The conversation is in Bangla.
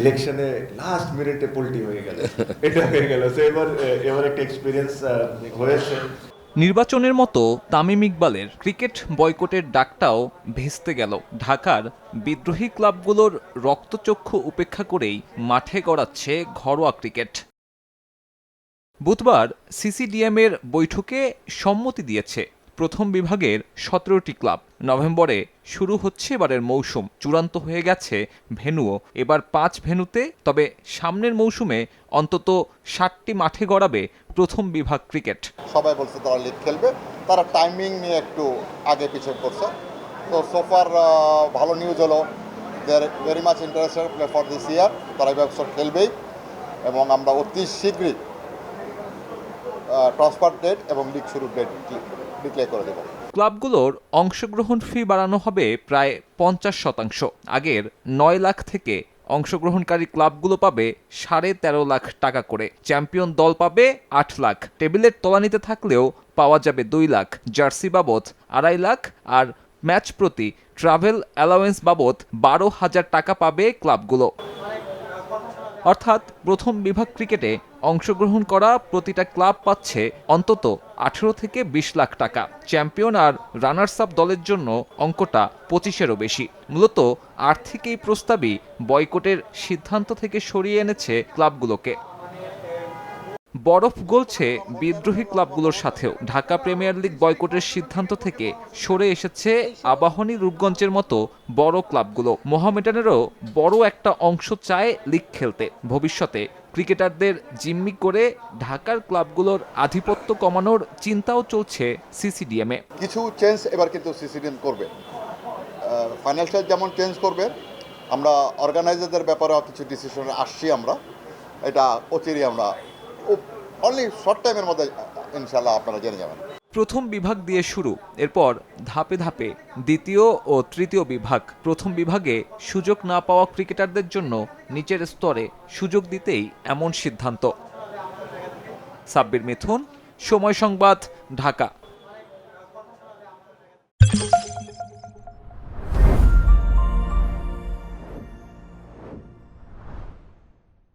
ইলেকশনে লাস্ট মিনিটে পোল্টি হয়ে গেল। এটা হয়ে গেল। তো এবার এবার একটা এক্সপিরিয়েন্স হয়েছে। নির্বাচনের মতো তামিম ইকবালের ক্রিকেট বয়কটের ডাকটাও ভেস্তে গেল। ঢাকার বিদ্রোহী ক্লাবগুলোর রক্তচক্ষু উপেক্ষা করেই মাঠে গড়াচ্ছে ঘরোয়া ক্রিকেট। বুধবার সিসিডিএমের বৈঠকে সম্মতি দিয়েছে প্রথম বিভাগের সতেরোটি ক্লাব। নভেম্বরে শুরু হচ্ছে এবারের মৌসুম। চূড়ান্ত হয়ে গেছে ভেন্যুও এবার পাঁচ ভেন্যুতে তবে সামনের মৌসুমে অন্তত ষাটটি মাঠে গড়াবে প্রথম বিভাগ ক্রিকেট। সবাই বলছে তারা লিগ খেলবে। তারা টাইমিং নিয়ে একটু আগে পিছিয়ে পড়ছে। তো সোফার ভালো নিউজ হলো very much interested play for this year তারা এই খেলবেই। এবং আমরা অতি শীঘ্রই ট্রান্সফার ডেট এবং লিগ শুরুর ডেট ডিক্লেয়ার করে দেবো। ক্লাবগুলোর অংশগ্রহণ ফি বাড়ানো হবে প্রায় পঞ্চাশ শতাংশ। আগের নয় লাখ থেকে অংশগ্রহণকারী ক্লাবগুলো পাবে সাড়ে তেরো লাখ টাকা করে। চ্যাম্পিয়ন দল পাবে আট লাখ। টেবিলের তলানিতে থাকলেও পাওয়া যাবে দুই লাখ। জার্সি বাবদ আড়াই লাখ আর ম্যাচ প্রতি ট্রাভেল অ্যালাওয়েন্স বাবদ বারো হাজার টাকা পাবে ক্লাবগুলো। অর্থাৎ প্রথম বিভাগ ক্রিকেটে অংশগ্রহণ করা প্রতিটা ক্লাব পাচ্ছে অন্তত আঠেরো থেকে বিশ লাখ টাকা। চ্যাম্পিয়ন আর রানার্স আপ দলের জন্য অঙ্কটা পঁচিশেরও বেশি। মূলত আর্থিক এই প্রস্তাবই বয়কটের সিদ্ধান্ত থেকে সরিয়ে এনেছে ক্লাবগুলোকে। বরফ গলছে বিদ্রোহী ক্লাবগুলোর সাথেও। ঢাকা প্রিমিয়ার লিগ বয়কটের সিদ্ধান্ত থেকে সরে এসেছে আবাহনী রূপগঞ্জের মতো বড় ক্লাবগুলো। মোহামেডানেরও বড় একটা অংশ চায় লিগ খেলতে। ভবিষ্যতে ক্রিকেটারদের জিম্মি করে ঢাকার ক্লাবগুলোর আধিপত্য কমানোর চিন্তাও চলছে সিসিডিএমে। কিছু চেঞ্জ এবার কিন্তু সিসিডিএম করবে। ফাইন্যান্সিয়াল যেমন চেঞ্জ করবে, আমরা অর্গানাইজারদের ব্যাপারেও কিছু ডিসিশনে আসছি আমরা। এটা অচিরই আমরা অনলি শর্ট টাইমের মধ্যে ইনশাল্লাহ আপনারা জেনে যাবেন। প্রথম বিভাগ দিয়ে শুরু, এরপর ধাপে ধাপে দ্বিতীয় ও তৃতীয় বিভাগ। প্রথম বিভাগে সুযোগ না পাওয়া ক্রিকেটারদের জন্য নিচের স্তরে সুযোগ দিতেই এমন সিদ্ধান্ত। সাব্বির মিথুন, সময় সংবাদ, ঢাকা।